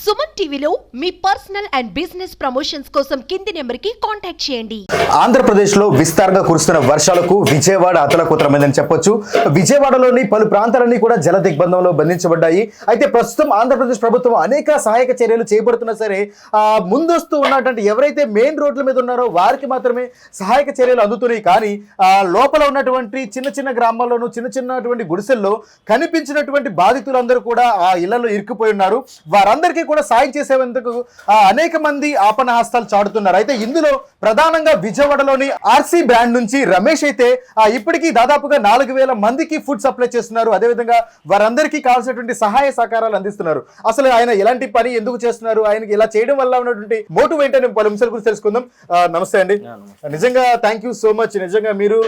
సుమన్ టీవీలో మీ personal and business promotions కోసం కింది నెంబర్కి కాంటాక్ట్ చేయండి. ఆంధ్రప్రదేశ్లో విస్తారంగా కురుస్తున్న వర్షాలకు విజయవాడ అతలకుతరమైందని చెప్పొచ్చు. విజయవాడలోని పలు ప్రాంతాలన్నీ కూడా జల దిగ్బంధంలో బంధించబడ్డాయి. అయితే ప్రస్తుతం ఆంధ్రప్రదేశ్ ప్రభుత్వం అనేక సహాయక చర్యలు చేపడుతున్నా సరే ఆ, ముందస్తు ఉన్నటువంటి ఎవరైతే మెయిన్ రోడ్ల మీద ఉన్నారో వారికి మాత్రమే సహాయక చర్యలు అందుతున్నాయి. కానీ ఆ, లోపల ఉన్నటువంటి చిన్న చిన్న గ్రామాల్లోనూ చిన్న చిన్నటువంటి గుడిసెల్లో కనిపించినటువంటి బాధితులందరూ కూడా ఆ ఇళ్ళలో ఇరుక్కుపోయి ఉన్నారు. వారందరికీ కూడా సాయం చేసేందుకు అనేక మంది ఆపణ హస్తాలు చాటుతున్నారు. అయితే ఇందులో ప్రధానంగా విజయవాడలోని ఆర్సీ బ్రాండ్ నుంచి రమేష్ అయితే ఇప్పటికీ దాదాపుగా నాలుగు వేల మందికి ఫుడ్ సప్లై చేస్తున్నారు. అదేవిధంగా వారందరికీ కావాల్సినటువంటి సహాయ సహకారాలు అందిస్తున్నారు. అసలు ఆయన ఎలాంటి పని ఎందుకు చేస్తున్నారు? ఆయనకి ఇలా చేయడం వల్ల ఉన్నటువంటి మోటివ్ ఏంటని పలు అంశాల గురించి తెలుసుకుందాం. నమస్తే అండి. నిజంగా థ్యాంక్ యూ సో మచ్ నిజంగా మీరు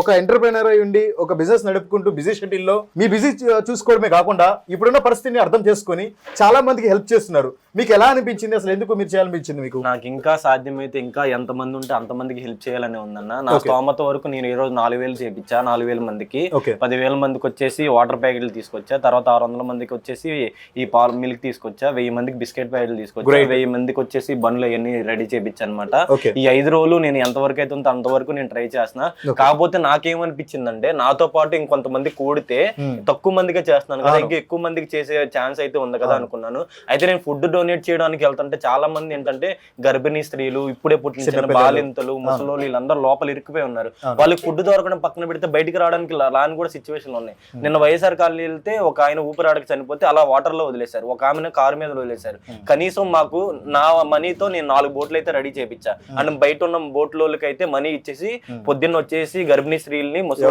ఒక ఎంటర్ప్రినర్ అయి ఉండి ఒక బిజినెస్ నడుపుకుంటూ బిజీ షెడ్యూల్లో మీ బిజీ చూసుకోవడమే కాకుండా ఇప్పుడున్న పరిస్థితిని అర్థం చేసుకొని చాలా మందికి హెల్ప్ చేస్తున్నారు మీకు ఎలా అనిపించింది అసలు ఎందుకు మీరు చేయాలనిపించింది మీకు నాకు ఇంకా సాధ్యమైతే ఇంకా ఎంతమంది ఉంటే అంతమందికి హెల్ప్ చేయాలని ఉందన్న నా. స్తోమత వరకు నేను ఈ రోజు నాలుగు వేలు చేపించా నాలుగు వేల మందికి. పదివేల మందికి వచ్చేసి వాటర్ ప్యాకెట్లు తీసుకొచ్చా తర్వాత ఆరు వందల మందికి వచ్చేసి ఈ పాలు మిల్క్ తీసుకొచ్చా వెయ్యి మందికి బిస్కెట్ ప్యాకెట్లు తీసుకొచ్చా. వెయ్యి మందికి వచ్చేసి బండ్లు అవన్నీ రెడీ చేపించా అనమాట. ఈ ఐదు రోజులు నేను ఎంతవరకు అయితే ఉందో అంతవరకు నేను ట్రై చేస్తున్నా Okay. కాకపోతే నాకేమనిపించిందంటే నాతో పాటు ఇంకొంతమంది కూడితే Hmm. తక్కువ మందికే చేస్తున్నాను కదా. ఇంకా ఎక్కువ మందికి చేసే ఛాన్స్ అయితే ఉంది కదా అనుకున్నాను అయితే నేను ఫుడ్ డొనేట్ చేయడానికి వెళ్తుంటే చాలా మంది ఏంటంటే గర్భిణీ స్త్రీలు ఇప్పుడే పుట్టిన. బాలింతలు ముసలోళ్ళు వీళ్ళందరూ లోపల ఇరుక్కుపోయి ఉన్నారు. వాళ్ళకి ఫుడ్ దొరకడం పక్కన పెడితే బయటికి రావడానికి రాని కూడా సిచ్యువేషన్ ఉన్నాయి. నిన్న వైఎస్ఆర్ కాలనీ వెళ్తే ఒక ఆయన ఊపిరాడకి చనిపోతే అలా వాటర్లో వదిలేశారు. ఒక ఆమెను కారు మీద వదిలేశారు. కనీసం మాకు నా మనీతో నేను నాలుగు బోట్లు అయితే రెడీ చేపించా అండ్ బయట ఉన్న బోట్లోకి అయితే మనీ ఇచ్చేసి పొద్దున్న వచ్చేసి గర్భిణీ స్త్రీల్ని ముసలి?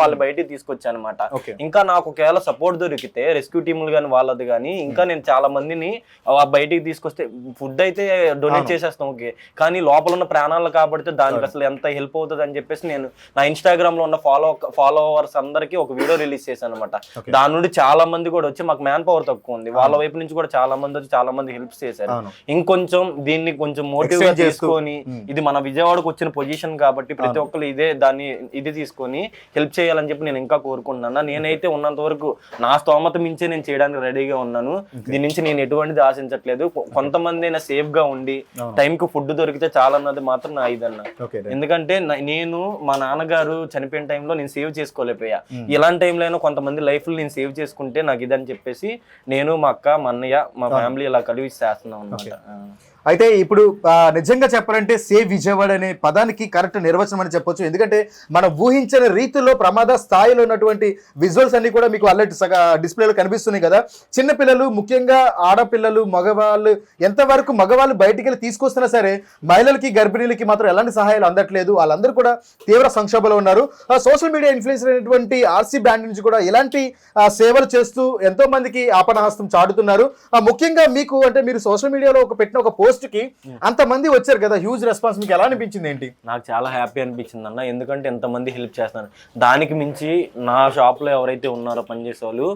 వాళ్ళు బయటికి తీసుకొచ్చా అనమాట ఇంకా నాకు ఒకవేళ సపోర్ట్ దొరికితే రెస్క్యూ టీములు కానీ వాళ్ళది కానీ ఇంకా నేను చాలా మందిని ఆ బయటికి తీసుకొస్తే ఫుడ్ అయితే డొనేట్. చేసేస్తాం ఓకే కానీ లోపల ఉన్న ప్రాణాలు కాబట్టి దానికి అసలు ఎంత హెల్ప్ అవుతుంది అని చెప్పేసి నేను నా ఇన్స్టాగ్రామ్లో ఉన్న ఫాలో ఫాలోవర్స్ అందరికి ఒక వీడియో రిలీజ్ చేశాను అనమాట. దాని నుండి చాలా మంది కూడా వచ్చి మాకు మ్యాన్ పవర్ తక్కువ ఉంది వాళ్ళ వైపు నుంచి కూడా చాలా మంది వచ్చి చాలా మంది హెల్ప్ చేశారు ఇంకొంచెం దీన్ని కొంచెం మోటివ్గా. తీసుకొని. ఇది మన విజయవాడకు వచ్చిన పొజిషన్ కాబట్టి ప్రతి. ఒక్కరు ఇదే దాన్ని ఇది తీసుకొని హెల్ప్ చేయాలని చెప్పి నేను ఇంకా కోరుకుంటున్నాను నేనైతే ఉన్నంత వరకు నా స్తోమత మించే నేను చేయడానికి రెడీగా ఉన్నాను దీని నుంచి నేను ఎటువంటిది ఆశించట్లేదు. కొంతమంది అయినా సేఫ్గా ఉండి. టైం కి ఫుడ్ దొరికితే చాలా అన్నది మాత్రం నా ఇదన్న. ఎందుకంటే నేను మా నాన్నగారు చనిపోయిన టైంలో నేను సేవ్ చేసుకోలేకపోయా. ఇలాంటి టైంలో అయినా కొంతమంది లైఫ్లో నేను సేవ్ చేసుకుంటే నాకు ఇదని చెప్పేసి నేను మా అక్క మా అన్నయ్య మా ఫ్యామిలీ ఇలా కలిసి చేస్తున్నాం. అనమాట అయితే ఇప్పుడు నిజంగా చెప్పాలంటే సేవ్ విజయవాడ అనే పదానికి కరెక్ట్ నిర్వచనం అని చెప్పొచ్చు. ఎందుకంటే మనం ఊహించని రీతిలో ప్రమాద స్థాయిలో ఉన్నటువంటి విజువల్స్ అన్ని కూడా మీకు అల్లటి సగ డిస్ప్లేలో కనిపిస్తున్నాయి కదా. చిన్నపిల్లలు ముఖ్యంగా ఆడపిల్లలు మగవాళ్ళు ఎంతవరకు మగవాళ్ళు బయటికి వెళ్ళి తీసుకొస్తున్నా సరే మహిళలకి గర్భిణీలకి మాత్రం ఎలాంటి సహాయాలు అందట్లేదు. వాళ్ళందరూ కూడా తీవ్ర సంక్షోభంలో ఉన్నారు. సోషల్ మీడియా ఇన్ఫ్లుయెన్సర్ అయినటువంటి ఆర్సీ బ్యాండ్ నుంచి కూడా ఇలాంటి సేవలు చేస్తూ ఎంతో మందికి ఆపణహస్తం చాటుతున్నారు. ఆ, ముఖ్యంగా మీకు అంటే మీరు సోషల్ మీడియాలో ఒక పెట్టిన ఒక పోస్ట్ కి అంతమంది వచ్చారు కదా హ్యూజ్ రెస్పాన్స్ మీకు ఎలా అనిపించింది ఏంటి? నాకు చాలా హ్యాపీ అనిపించింది అన్న ఎందుకంటే ఎంతమంది హెల్ప్ చేస్తున్నారు. దానికి మించి నా షాప్లో ఎవరైతే ఉన్నారో పనిచేసే వాళ్ళు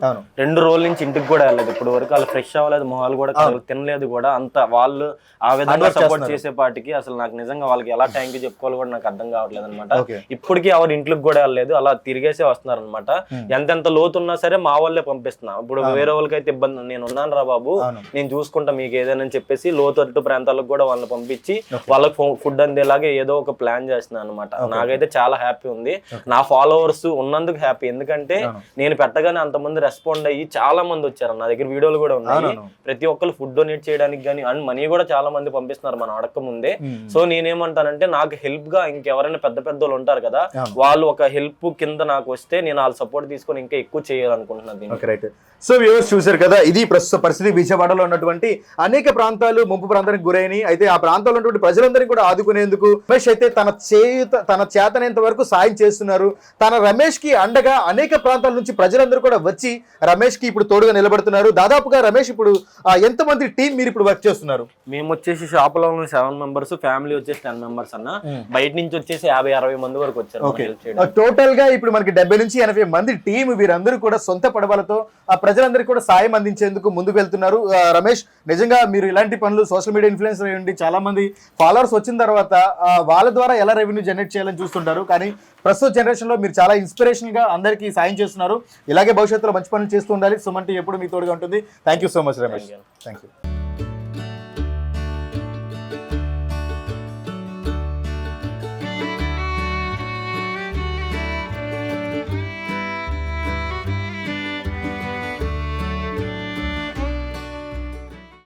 రెండు రోజుల నుంచి ఇంటికి కూడా వెళ్ళలేదు. ఇప్పుడు వరకు వాళ్ళు ఫ్రెష్ అవ్వలేదు మొహాలు కూడా తినలేదు కూడా. అంత వాళ్ళు ఆ విధంగా సపోర్ట్. చేసే పాటికి అసలు నాకు నిజంగా వాళ్ళకి ఎలా థ్యాంక్ యూ చెప్పుకోవాలి కూడా నాకు అర్థం కావట్లేదు అనమాట ఇప్పటికీ ఎవరు ఇంట్లోకి కూడా వెళ్ళలేదు. అలా తిరిగేసే వస్తున్నారు అనమాట. ఎంతెంత లోతు ఉన్నా సరే మా వాళ్ళే పంపిస్తున్నా. ఇప్పుడు. వేరే వాళ్ళకి అయితే ఇబ్బంది నేను ఉన్నాను రా బాబు నేను చూసుకుంటా మీకు ఏదైనా చెప్పేసి లోతట్టు ప్రాంతాలకు కూడా వాళ్ళని పంపించి. వాళ్ళకి ఫుడ్ అందేలాగే ఏదో ఒక ప్లాన్ చేస్తున్నాను అనమాట. నాకైతే చాలా హ్యాపీ ఉంది. నా ఫాలోవర్స్ ఉన్నందుకు హ్యాపీ ఎందుకంటే. నేను పెట్టగానే అంతమంది రెస్పాండ్ అయ్యి చాలా మంది వచ్చారు నా దగ్గర వీడియోలు కూడా ఉన్నాయి ప్రతి ఒక్కరు ఫుడ్ డొనేట్ చేయడానికి కానీ అండ్ మనీ కూడా చాలా మంది పంపిస్తున్నారు మనం అడక్క ముందే Hmm. సో నేనేమంటానంటే నాకు హెల్ప్గా ఇంకెవరైనా పెద్ద పెద్ద వాళ్ళు ఉంటారు కదా. వాళ్ళు ఒక హెల్ప్ కింద నాకు వస్తే నేను వాళ్ళ సపోర్ట్ తీసుకొని ఇంకా ఎక్కువ చేయాలనుకుంటున్నాను సో వ్యూవర్స్ చూశారు కదా ఇది ప్రస్తుత పరిస్థితి విజయవాడలో ఉన్నటువంటి అనేక ప్రాంతాలు ముంపు ప్రాంతానికి గురైనాయి అయితే ఆ ప్రాంతాల్లో ఉన్నటువంటి ప్రజలందరినీ కూడా ఆదుకునేందుకు రమేష్ అయితే తన చేయుత తన చేతనేంత వరకు సాయం చేస్తున్నారు. తన రమేష్కి అండగా అనేక ప్రాంతాల నుంచి ప్రజలందరూ కూడా వచ్చి రమేష్కి ఇప్పుడు తోడుగా నిలబడుతున్నారు. దాదాపుగా రమేష్ ఇప్పుడు ఎంతమంది టీం మీరు ఇప్పుడు వర్క్ చేస్తున్నారు? మేము వచ్చేసి షాప్లో ఉన్న సెవెన్ మెంబర్స్ ఫ్యామిలీ వచ్చేసి టెన్ మెంబర్స్ అన్న. బయట నుంచి వచ్చేసి యాభై అరవై మంది వరకు వచ్చారు టోటల్గా ఇప్పుడు మనకి డెబ్బై నుంచి ఎనభై మంది టీం వీరందరూ కూడా సొంత పడవలతో ఆ ప్రజలందరికీ కూడా సాయం అందించేందుకు ముందుకు వెళ్తున్నారు. రమేష్ నిజంగా మీరు ఇలాంటి పనులు సోషల్ మీడియా మీడియా ఇన్ఫ్లుయెన్సర్ అయ్యండి చాలా మంది ఫాలోవర్స్ వచ్చిన తర్వాత వాళ్ళ ద్వారా ఎలా రెవెన్యూ జనరేట్ చేయాలని చూస్తుంటారు. కానీ ప్రస్తుత జనరేషన్లో మీరు చాలా ఇన్స్పిరేషన్గా అందరికీ సాయం చేస్తున్నారు. ఇలాగే భవిష్యత్తులో మంచి పనులు చేస్తూ ఉండాలి. సుమన్ టీ ఎప్పుడు మీ తోడుగా ఉంటుంది. Thank you so much Ramesh thank you